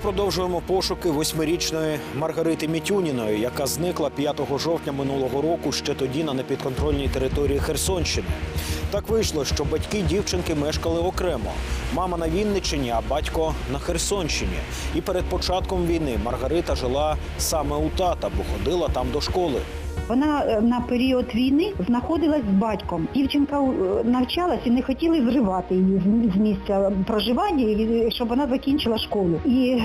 продовжуємо пошуки восьмирічної Маргарити Мітюніної, яка зникла 5 жовтня минулого року ще тоді на непідконтрольній території Херсонщини. Так вийшло, що батьки дівчинки мешкали окремо. Мама на Вінниччині, а батько на Херсонщині. І перед початком війни Маргарита жила саме у тата, бо ходила там до школи. Вона е, на період війни знаходилась з батьком. Дівчинка е, навчалась і не хотіли зривати її з- місця проживання, щоб вона закінчила школу. І е,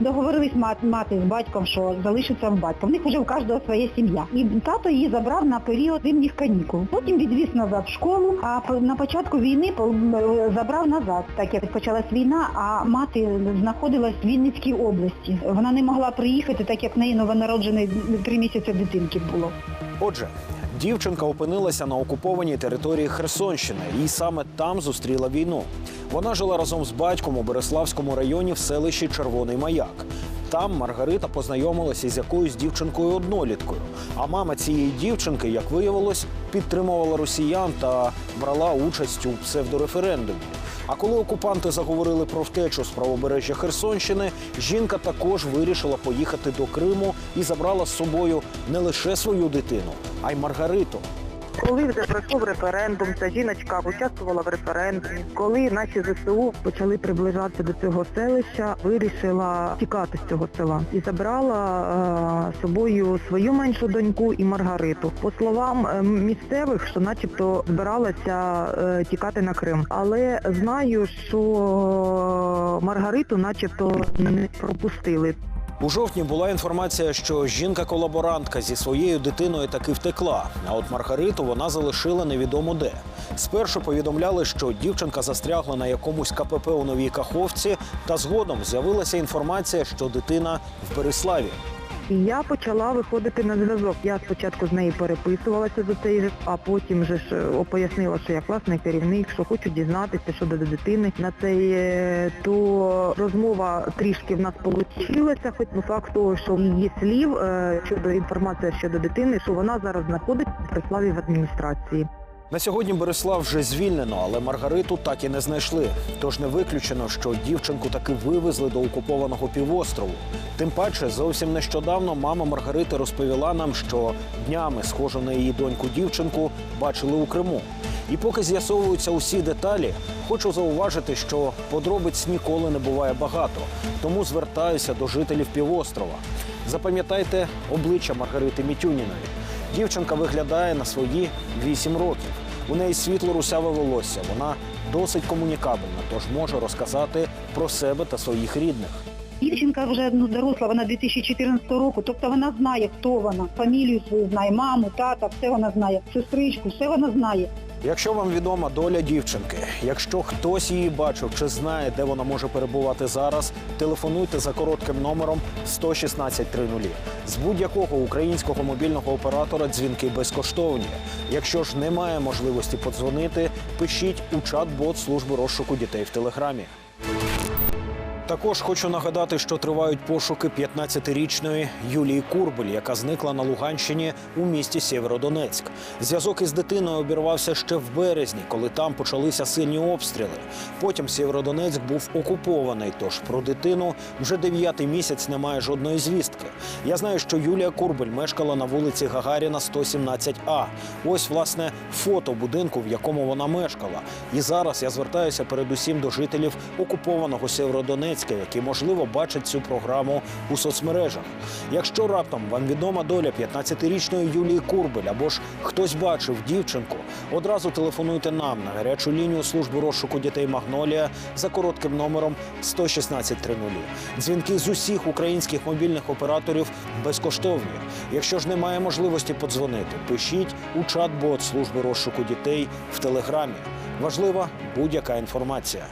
договорились мати з батьком, що залишиться в батька. В них вже у кожного своя сім'я. І тато її забрав на період зимніх канікул. Потім відвіз назад в школу, а на початку війни е, забрав назад, так як почалась війна, а мати знаходилась в Вінницькій області. Вона не могла приїхати, так як в неї новонароджений три місяці дитинки було. Отже, дівчинка опинилася на окупованій території Херсонщини і саме там зустріла війну. Вона жила разом з батьком у Береславському районі в селищі Червоний Маяк. Там Маргарита познайомилася з якоюсь дівчинкою одноліткою. А мама цієї дівчинки, як виявилось, підтримувала росіян та брала участь у псевдореферендумі. А коли окупанти заговорили про втечу з правобережжя Херсонщини, жінка також вирішила поїхати до Криму і забрала з собою не лише свою дитину, а й Маргариту. Коли вже пройшов референдум, ця жіночка участвувала в референдумі. Коли наші ЗСУ почали приближатися до цього селища, вирішила тікати з цього села і забрала е, собою свою меншу доньку і Маргариту. По словам е, місцевих, що начебто збиралася е, тікати на Крим. Але знаю, що Маргариту начебто не пропустили. У жовтні була інформація, що жінка-колаборантка зі своєю дитиною таки втекла. А от Маргариту вона залишила невідомо де. Спершу повідомляли, що дівчинка застрягла на якомусь КПП у Новій Каховці, та згодом з'явилася інформація, що дитина в Береславі. І я почала виходити на зв'язок. Я спочатку з нею переписувалася за цей же, а потім вже ж е, пояснила, що я класний керівник, що хочу дізнатися щодо дитини. На цей е, то розмова трішки в нас вийшла, хоч по факт того, що її слів е, щодо інформації щодо дитини, що вона зараз знаходиться в Преславі в адміністрації. На сьогодні Береслав вже звільнено, але Маргариту так і не знайшли. Тож не виключено, що дівчинку таки вивезли до окупованого півострову. Тим паче, зовсім нещодавно мама Маргарити розповіла нам, що днями схожу на її доньку дівчинку бачили у Криму. І поки з'ясовуються усі деталі, хочу зауважити, що подробиць ніколи не буває багато. Тому звертаюся до жителів півострова. Запам'ятайте обличчя Маргарити Мітюніної. Дівчинка виглядає на свої 8 років. У неї світло русяве волосся. Вона досить комунікабельна, тож може розказати про себе та своїх рідних. Дівчинка вже ну, доросла, вона 2014 року, тобто вона знає, хто вона, фамілію свою знає, маму, тата, все вона знає, сестричку, все вона знає. Якщо вам відома доля дівчинки, якщо хтось її бачив чи знає, де вона може перебувати зараз, телефонуйте за коротким номером 11630. З будь-якого українського мобільного оператора дзвінки безкоштовні. Якщо ж немає можливості подзвонити, пишіть у чат-бот служби розшуку дітей в телеграмі. Також хочу нагадати, що тривають пошуки 15-річної Юлії Курбель, яка зникла на Луганщині у місті Сєвєродонецьк. Зв'язок із дитиною обірвався ще в березні, коли там почалися сильні обстріли. Потім Сєвєродонецьк був окупований. Тож про дитину вже дев'ятий місяць немає жодної звістки. Я знаю, що Юлія Курбель мешкала на вулиці Гагаріна, 117А. Ось власне фото будинку, в якому вона мешкала. І зараз я звертаюся передусім до жителів окупованого Сєвєродонецька, які можливо бачать цю програму у соцмережах. Якщо раптом вам відома доля 15-річної Юлії Курбель або ж хтось бачив дівчинку, одразу телефонуйте нам на гарячу лінію служби розшуку дітей Магнолія за коротким номером 11630. Дзвінки з усіх українських мобільних операторів безкоштовні. Якщо ж немає можливості подзвонити, пишіть у чат-бот служби розшуку дітей в телеграмі. Важлива будь-яка інформація.